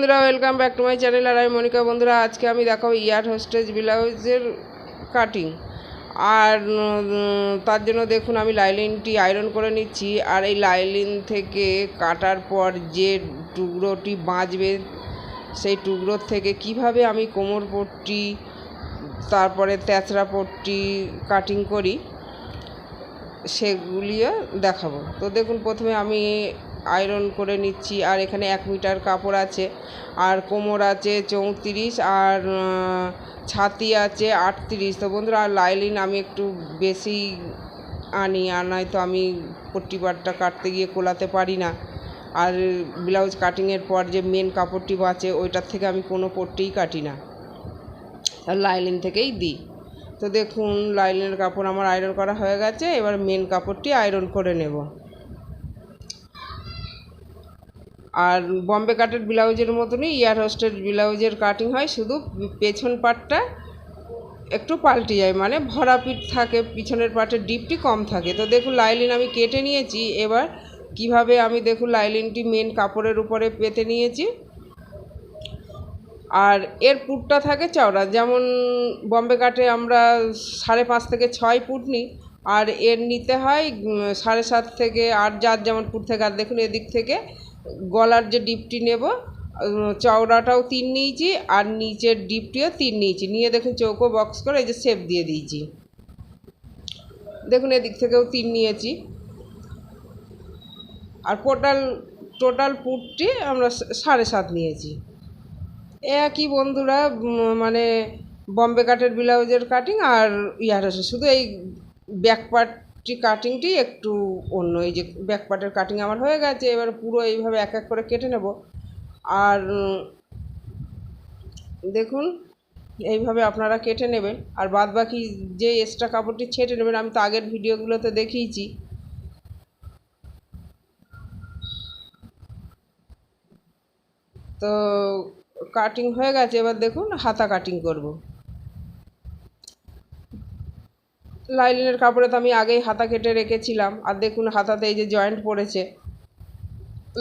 বন্ধুরা welcome back to my channel আর আমি মনিকা, বন্ধুরা, আজকে আমি দেখাবো ইয়ার হোস্টেজ ব্লাউজের কাটিং আর তার জন্য দেখুন, আমি লাইলিনটি আয়রন করে নিচ্ছি। আর এই লাইলিন থেকে কাটার পর যে টুকরোটি বাঁচবে, সেই টুকরোর থেকে কীভাবে আমি কোমর পট্টি, তারপরে তেচড়া পট্টি কাটিং করি সেগুলিও দেখাবো। তো দেখুন, প্রথমে আমি আয়রন করে নিচ্ছি, আর এখানে এক মিটার কাপড় আছে, আর কোমর আছে চৌত্রিশ, আর ছাতি আছে আটত্রিশ। তো বন্ধুরা আর লাইলিন আমি একটু বেশি আনি, আর নয়তো আমি পট্টি পাটটা কাটতে গিয়ে কোলাতে পারি না। আর ব্লাউজ কাটিংয়ের পর যে মেন কাপড়টি বাঁচে ওইটার থেকে আমি কোনো পট্টিই কাটি না। আর লাইলিন থেকেই দিই। তো দেখুন, লাইনের কাপড় আমার আয়রন করা হয়ে গেছে, এবার মেন কাপড়টি আয়রন করে নেব। আর বম্বে কাটের ব্লাউজের মতনই ইয়ার হোস্টেড ব্লাউজের কাটিং হয়, শুধু পেছন পাটটা একটু পাল্টে যায় মানে ভরা পিঠ থাকে, পিছনের পাটের ডিপটি কম থাকে। তো দেখুন, লাইলিন আমি কেটে নিয়েছি, এবার কীভাবে আমি দেখুন, লাইলিনটি মেন কাপড়ের উপরে পেতে নিয়েছি। আর এর পুটটা থাকে চওড়া, যেমন বম্বে কাটে আমরা সাড়ে পাঁচ থেকে ছয় ফুট নিই, আর এর নিতে হয় সাড়ে সাত থেকে আট যার যেমন ফুট থেকে, আর দেখুন এদিক থেকে গলার যে ডিপটি নেব চওড়াটাও তিন নিয়েছি, আর নিচের ডিপটিও তিন নিয়েছি। নিয়ে দেখুন চৌকো বক্স করে এই যে শেপ দিয়ে দিয়েছি। দেখুন এদিক থেকেও তিন নিয়েছি। আর টোটাল টোটাল পুটটি আমরা সাড়ে সাত নিয়েছি। একই বন্ধুরা মানে বম্বে কাটের ব্লাউজের কাটিং আর ইয়ার আছে। শুধু এই ব্যাক পার্টটি কাটিংটি একটু অন্য, এই যে ব্যাক পার্টের কাটিং আমার হয়ে গেছে, এবার পুরো এইভাবে এক এক করে কেটে নেব। আর দেখুন, এইভাবে আপনারা কেটে নেবেন। আর বাদ বাকি যে এক্সট্রা কাপড়টি ছেটে নেবেন, আমি তো আগের ভিডিওগুলোতে দেখিয়েছি। তো কাটিং হয়ে গেছে, এবার দেখুন হাতা কাটিং করব। লাইলিনের কাপড়ে তো আমি আগেই হাতা কেটে রেখেছিলাম, আর দেখুন হাতাতে এই যে জয়েন্ট পড়েছে।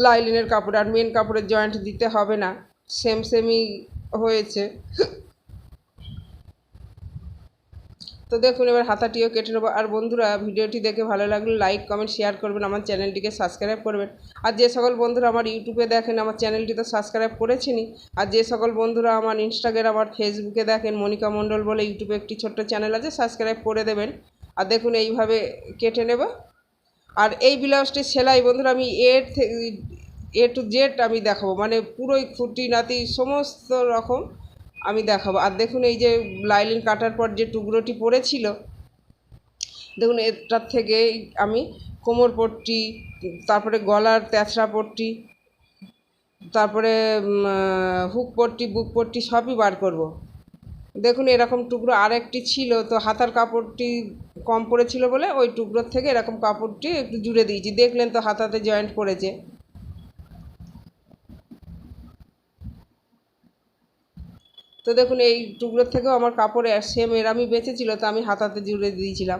লাইলিনের কাপড় আর মেন কাপড়ের জয়েন্ট দিতে হবে না সেম সেমই হয়েছে। তো দেখুন, এবার হাতাটিও কেটে নেব। আর বন্ধুরা, ভিডিওটি দেখে ভালো লাগলে লাইক কমেন্ট শেয়ার করবেন। আমার চ্যানেলটিকে সাবস্ক্রাইব করবেন। আর যে সকল বন্ধুরা আমার ইউটিউবে দেখেন, আমার চ্যানেলটি তো সাবস্ক্রাইব করেছেনই। আর যে সকল বন্ধুরা আমার ইনস্টাগ্রাম আর ফেসবুকে দেখেন, মনিকা মণ্ডল বলে ইউটিউবে একটি ছোট্ট চ্যানেল আছে সাবস্ক্রাইব করে দেবেন। আর দেখুন, এইভাবে কেটে নেব। আর এই ব্লাউজটির সেলাই বন্ধুরা, আমি এর এ টু জেড আমি দেখাবো। মানে পুরোই খুঁটি নাতি, সমস্ত রকম আমি দেখাবো। আর দেখুন এই যে লাইলিন কাটার পর যে টুকরোটি পড়েছিল, দেখুন এটার থেকে আমি কোমর পট্টি, তারপরে গলার তেচড়া পট্টি, তারপরে হুক পট্টি, বুক পট্টি সবই বার করব। দেখুন এরকম টুকরো আরেকটি ছিল, তো হাতার কাপড়টি কম পড়েছিল বলে ওই টুকরোর থেকে এরকম কাপড়টি একটু জুড়ে দিয়েছি। দেখলেন তো হাতাতে জয়েন্ট পড়েছে। তো দেখুন, এই টুকরোর থেকেও আমার কাপড়ে সেম এরামই বেঁচেছিল, তো আমি হাতাতে জুড়ে দিয়েছিলাম।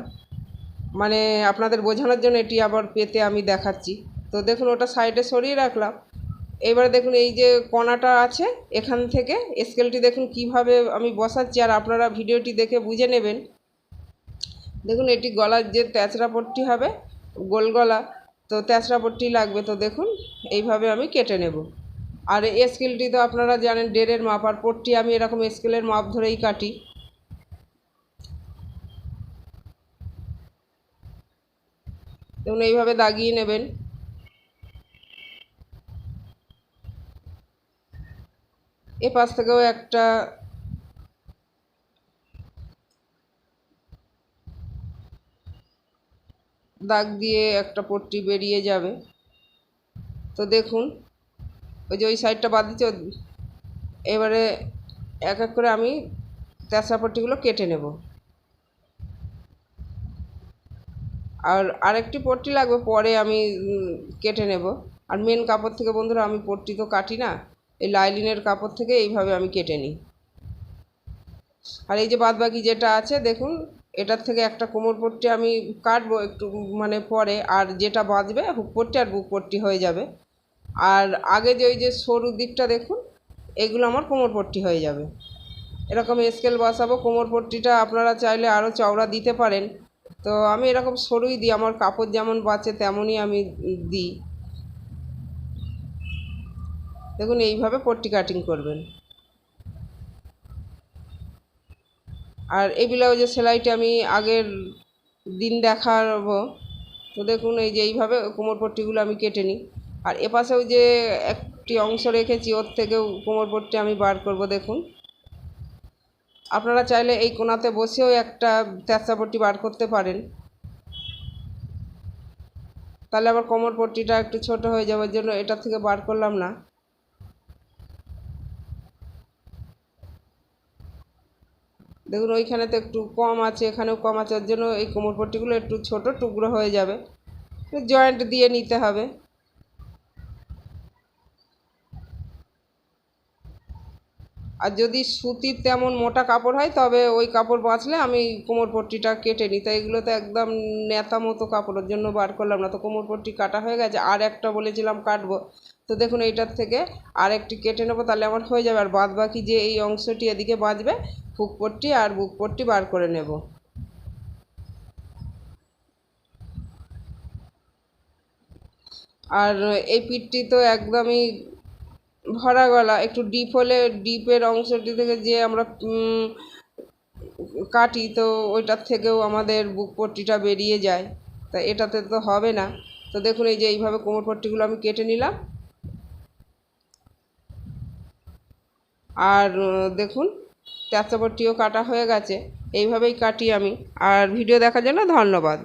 মানে আপনাদের বোঝানোর জন্য এটি আবার পেতে আমি দেখাচ্ছি। তো দেখুন, ওটা সাইডে সরিয়ে রাখলাম। এবারে দেখুন, এই যে কণাটা আছে, এখান থেকে স্কেলটি দেখুন কীভাবে আমি বসাচ্ছি, আর আপনারা ভিডিওটি দেখে বুঝে নেবেন। দেখুন, এটি গলার যে তেচড়া পট্টি হবে, গোল গলা, তো তেচড়া পট্টি লাগবে। তো দেখুন, এইভাবে আমি কেটে নেব। আর স্কেলটি তো আপনারা জানেন, ডেরের মাপ আর পট্টি আমি এরকম স্কেলের মাপ ধরেই কাটি। দেখুন, এইভাবে দাগিয়ে নেবেন। এ পাশ থেকেও একটা দাগ দিয়ে একটা পট্টি বেরিয়ে যাবে। তো দেখুন ওই যে ওই সাইডটা বাদ দিচ্ছে এবারে এক এক করে আমি তেসরা পট্টিগুলো কেটে নেব। আর আরেকটি পট্টি লাগবে, পরে আমি কেটে নেব। আর মেন কাপড় থেকে বন্ধুরা, আমি পট্টি তো কাটি না, এই লাইলিনের কাপড় থেকে এইভাবে আমি কেটে নিই। আর এই যে বাদ বাকি যেটা আছে, দেখুন, এটার থেকে একটা কোমর পট্টি আমি কাটবো একটু মানে পরে, আর যেটা বাঁধবে, হুক পট্টি আর বুক পট্টি হয়ে যাবে। আর আগে যে ওই যে সরু দিকটা দেখুন, এগুলো আমার কোমর পট্টি হয়ে যাবে। এরকম স্কেল বসাবো, কোমর পট্টিটা আপনারা চাইলে আরও চওড়া দিতে পারেন। তো আমি এরকম সরুই দিই, আমার কাপড় যেমন বাঁচে তেমনই আমি দিই। দেখুন, এইভাবে পট্টি কাটিং করবেন। আর এই ব্লাউজের সেলাইটা আমি আগের দিন দেখাবো। তো দেখুন, এই যে এইভাবে কোমর পট্টিগুলো আমি কেটে নিই। আর এপাশেও যে একটি অংশ রেখেছি, ওর থেকেও কোমর পট্টি আমি বার করব, দেখুন। আপনারা চাইলে এই কোনাতে বসেও একটা তেরচা পট্টি বার করতে পারেন। তাহলে আবার কোমর পট্টিটা একটু ছোট হয়ে যাওয়ার জন্য এটা থেকে বার করলাম না। দেখুন, ওইখানে তো একটু কম আছে, এখানেও কম আছে, ওর জন্য এই কোমর পট্টিগুলো একটু ছোট, টুকরো হয়ে যাবে। জয়েন্ট দিয়ে নিতে হবে। আর যদি সুতির তেমন মোটা কাপড় হয়, তবে ওই কাপড় বাঁচলে আমি কোমর পট্টিটা কেটে নিই। তাই এগুলো তো একদম নেতা মতো কাপড়ের জন্য বার করলাম না, তো কোমর পট্টি কাটা হয়ে গেছে। আর একটা বলেছিলাম কাটবো। তো দেখুন এইটার থেকে আর একটি কেটে নেব, তাহলে আমার হয়ে যাবে। আর বাদ বাকি যে এই অংশটি এদিকে বাঁচবে ফুক পট্টি আর বুক পট্টি বার করে নেব। আর এই পিঠটি তো একদমই ভরা গলা, একটু ডিপ হলে ডিপের অংশটি থেকে যে আমরা কাটি, তো ওইটার থেকেও আমাদের বুক পট্টিটা বেরিয়ে যায়। তা এটাতে তো হবে না। তো দেখুন এই যে এইভাবে কোমর পট্টিগুলো আমি কেটে নিলাম। আর দেখুন তেরচা পট্টিও কাটা হয়ে গেছে। এইভাবেই কাটি আমি। আর ভিডিও দেখার জন্য ধন্যবাদ।